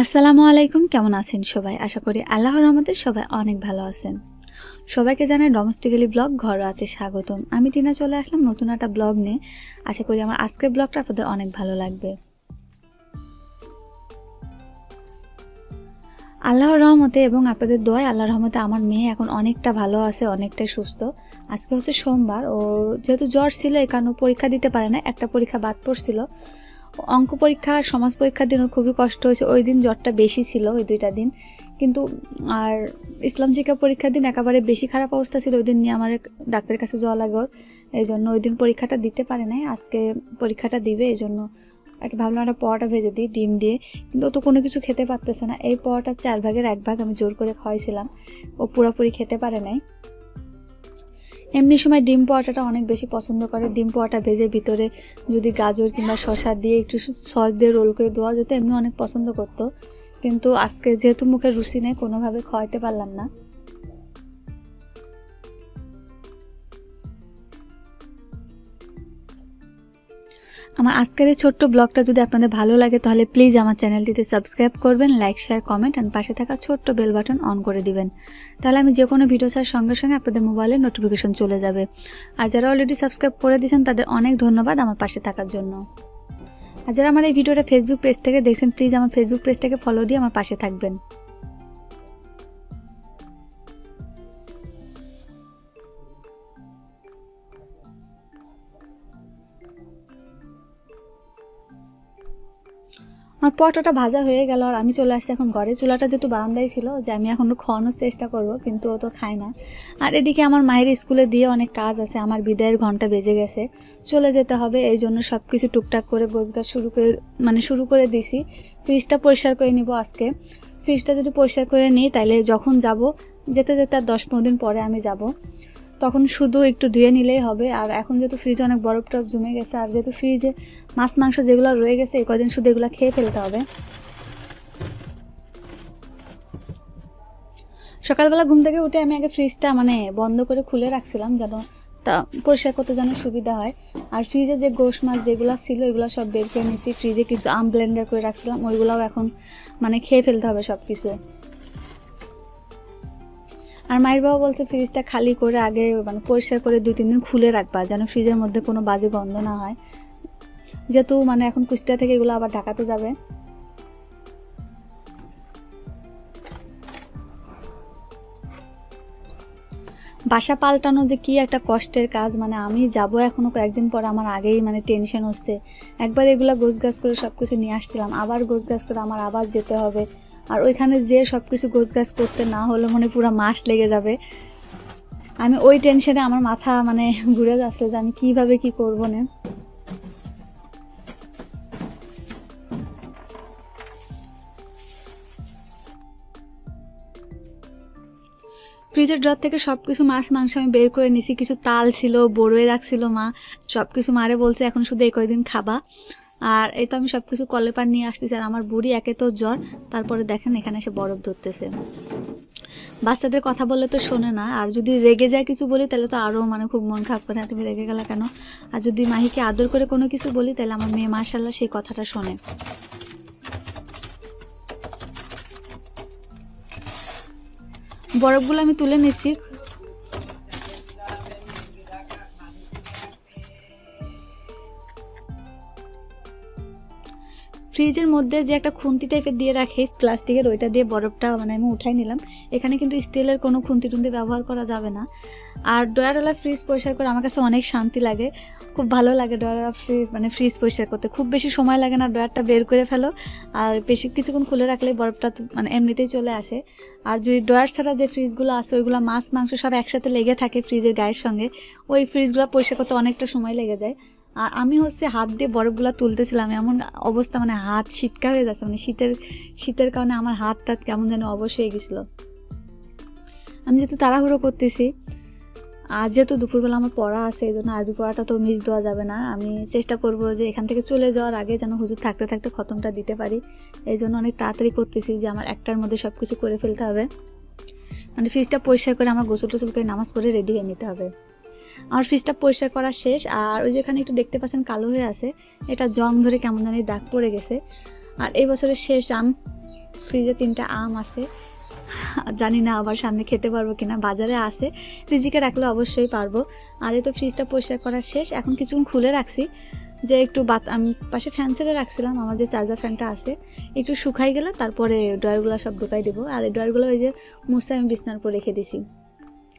আসসালামু আলাইকুম, কেমন আছেন সবাই? আশা করি আল্লাহর রহমতে সবাই অনেক ভালো আছেন। সবাইকে জানাই ডোমেস্টিক্যালি ব্লগ ঘরোয়াতে স্বাগতম। আমি টিনা চলে আসলাম নতুন একটা ব্লগ নিয়ে। আশা করি আমার আজকের ব্লগটা আপনাদের অনেক ভালো লাগবে। আল্লাহর রহমতে এবং আপনাদের দোয়ায় আল্লাহর রহমতে আমার মেয়ে এখন অনেকটা ভালো আছে, অনেকটাই সুস্থ। আজকে হচ্ছে সোমবার। ও যেহেতু জ্বর ছিল কারণে পরীক্ষা দিতে পারে না একটা পরীক্ষা বাদ পড়ছিল। অঙ্ক পরীক্ষা সমাজ পরীক্ষার দিন ওর খুবই কষ্ট হয়েছে। ওই দিন জ্বরটা বেশি ছিল, ওই দুইটা দিন। কিন্তু আর ইসলাম শিক্ষা পরীক্ষার দিন একেবারে বেশি খারাপ অবস্থা ছিল। ওই দিন নিয়ে আমার ডাক্তারের কাছে যাওয়া লাগে ওর। এই জন্য ওই দিন পরীক্ষাটা দিতে পারে নাই। আজকে পরীক্ষাটা দিবে, এই জন্য একটা ভাবলাম একটা পরোটা ভেজে দিই, ডিম দিয়ে। কিন্তু ও তো কোনো কিছু খেতে পারতেছে না। এই পরোটার চার ভাগের এক ভাগ আমি জোর করে খাওয়াইছিলাম। ও পুরোপুরি খেতে পারে নাই। এমনি সময় ডিম পোয়াটাটা অনেক বেশি পছন্দ করে। ডিম পোয়াটা ভেজে ভিতরে যদি গাজর কিংবা শশা দিয়ে একটু সস দিয়ে রোল করে দেওয়া যেত, এমনি অনেক পছন্দ করতো। কিন্তু আজকে যেহেতু মুখে রুচি নেই, কোনোভাবে খাওয়াইতে পারলাম না। আমার আজকের এই ছোট্ট ব্লগটা যদি আপনাদের ভালো লাগে, তাহলে প্লিজ আমার চ্যানেলটিতে সাবস্ক্রাইব করবেন লাইক শেয়ার কমেন্ট অ্যান্ড পাশে থাকা ছোট্ট বেল বাটন অন করে দিবেন। তাহলে আমি যে কোনো ভিডিও ছাড়ার সঙ্গে সঙ্গে আপনাদের মোবাইলে নোটিফিকেশন চলে যাবে। আর যারা অলরেডি সাবস্ক্রাইব করে দিয়েছেন, তাদের অনেক ধন্যবাদ আমার পাশে থাকার জন্য। আর যারা আমার এই ভিডিওটা ফেসবুক পেজ থেকে দেখছেন প্লিজ আমার ফেসবুক পেজটাকে ফলো দিয়ে আমার পাশে থাকবেন। আমার পটোটা ভাজা হয়ে গেল আর আমি চলে আসছি এখন ঘরে। চুলাটা যেহেতু বারান্দায় ছিল, যে আমি এখন খাওয়ানোর চেষ্টা করব, কিন্তু ও তো খায় না। আর এদিকে আমার মায়ের স্কুলে দিয়ে অনেক কাজ আছে, আমার বিদায়ের ঘণ্টা বেজে গেছে। চলে যেতে হবে, এই জন্য সব কিছু টুকটাক করে গোছগাছ শুরু করে মানে শুরু করে দিছি। ফ্রিজটা পরিষ্কার করে নিব আজকে। ফ্রিজটা যদি পরিষ্কার করে নিই তাহলে যখন যাব, যেতে যেতে আর দশ পনেরো দিন পরে আমি যাব। তখন শুধু একটু ধুয়ে নিলেই হবে। আর এখন যেহেতু ফ্রিজে অনেক বরফ টরফ জমে গেছে, আর যেহেতু ফ্রিজে মাছ, মাংস যেগুলো রয়ে গেছে, এই কদিন শুধু এগুলো খেয়ে ফেলতে হবে। সকালবেলা ঘুম থেকে উঠে আমি আগে ফ্রিজটা মানে বন্ধ করে খুলে রাখছিলাম যেন তা পরিষ্কার করতে যেন সুবিধা হয়। আর ফ্রিজে যে গোশ মাছ যেগুলো ছিল, এগুলো সব বের করে নিয়েছি। ফ্রিজে কিছু আম ব্লেন্ডার করে রাখছিলাম, ওইগুলোও এখন মানে খেয়ে ফেলতে হবে সব কিছু আর মায়ের বাবা বলছে ফ্রিজটা খালি করে আগে মানে পরিষ্কার করে দুই, তিন দিন খুলে রাখবা, যেন ফ্রিজের মধ্যে কোনো বাজে গন্ধ না হয়। যেহেতু মানে এখন কুষ্টিয়া থেকে এগুলো আবার ঢাকাতে যাবে। বাসা পাল্টানো যে কি একটা কষ্টের কাজ মানে আমি যাব এখনও কয়েকদিন পর, আমার আগেই মানে টেনশন হচ্ছে। একবার এগুলা গোছ গাছ করে সব কিছু নিয়ে আসছিলাম, আবার গোছ গাছ করে আমার আবার যেতে হবে। আর ওইখানে যে সব কিছু গোছ গাছ করতে না হলে মনে পুরো মাস লেগে যাবে। আমি ওই টেনশনে আমার মাথা মানে ঘুরে যাচ্ছে যে আমি কীভাবে কি করব না। ফ্রিজের ড্রর থেকে সব কিছু মাছ, মাংস আমি বের করে নিছি। কিছু তাল ছিল, বড়োয় রাখছিল মা। সব কিছু মারে বলছে, এখন শুধু এই কয়দিন খাবা। আর এই তো আমি সব কিছু কলে পার নিয়ে আসতেছি আর আমার বুড়ি একে তো জ্বর তারপরে দেখেন এখানে এসে বরফ ধরতেছে। বাচ্চাদের কথা বললে তো শোনে না আর যদি রেগে যায় কিছু বলি তাহলে তো আরও মানে খুব মন খারাপ করে "হ্যাঁ, তুমি রেগে গেলা কেন? আর যদি মাহিকে আদর করে কোনো কিছু বলি তাহলে আমার মেয়ে মার্শাল্লাহ সেই কথাটা শোনে। বরফগুলো আমি তুলে নিচ্ছি ফ্রিজের মধ্যে যে একটা খুন্তি টাইপের দিয়ে রাখে, প্লাস্টিকের ওইটা দিয়ে বরফটা মানে আমি উঠাই নিলাম। এখানে কিন্তু স্টিলের কোনো খুন্তি টুন্তি ব্যবহার করা যাবে না। আর ডয়ারওয়ালা ফ্রিজ পরিষ্কার করে আমার কাছে অনেক শান্তি লাগে। খুব ভালো লাগে ডয়ারওয়ালা ফ্রিজ মানে ফ্রিজ পরিষ্কার করতে। খুব বেশি সময় লাগে না ডয়ারটা বের করে ফেলো। আর বেশি কিছুক্ষণ খুলে রাখলে বরফটা মানে এমনিতেই চলে আসে। আর যদি ডয়ার ছাড়া যে ফ্রিজগুলো আছে, ওইগুলো মাছ, মাংস সব একসাথে লেগে থাকে ফ্রিজের গায়ের সঙ্গে, ওই ফ্রিজগুলো পরিষ্কার করতে অনেকটা সময় লেগে যায়। আর আমি হচ্ছে হাত দিয়ে বরফগুলো তুলতেছিলাম, এমন অবস্থা মানে হাত শীতকা হয়ে যাচ্ছে মানে শীতের শীতের কারণে আমার হাত টাত কেমন যেন অবশ হয়ে গেছিল। আমি যেহেতু তাড়াহুড়ো করতেছি, আর যেহেতু দুপুরবেলা আমার পড়া আছে, এই জন্য আরবি পড়াটা তো মিস দেওয়া যাবে না। আমি চেষ্টা করব যে এখান থেকে চলে যাওয়ার আগে যেন হুজুর থাকতে থাকতে খতমটা দিতে পারি। এই জন্য অনেক তাড়াতাড়ি করতেছি যে আমার একটার মধ্যে সব কিছু করে ফেলতে হবে। মানে ফ্রিজটা পরিষ্কার করে আমার গোসল টোসল করে নামাজ পড়ে রেডি হয়ে নিতে হবে। আমার ফ্রিজটা পরিষ্কার করা শেষ, আর ওই যেখানে একটু দেখতে পাচ্ছেন কালো হয়ে আছে, এটা জং ধরে কেমন জানি দাগ পড়ে গেছে। আর এই বছরের শেষ আম ফ্রিজে তিনটা আম আছে। জানি না আবার সামনে খেতে পারব কিনা, বাজারে আছে ফ্রিজিকে রাখলে অবশ্যই পারব। আর এই তো ফ্রিজটা পরিষ্কার করা শেষ, এখন কিছুক্ষণ খুলে রাখছি। যে একটু বাত আমি পাশে ফ্যান ছেড়ে রাখছিলাম, আমার যে চার্জার ফ্যানটা আছে, একটু শুকাই গেলে তারপরে ড্রয়ারগুলো সব ঢুকাই দেবো। আর এই ড্রয়ারগুলো ওই যে মুছে আমি বিছনার উপর রেখে দিছি।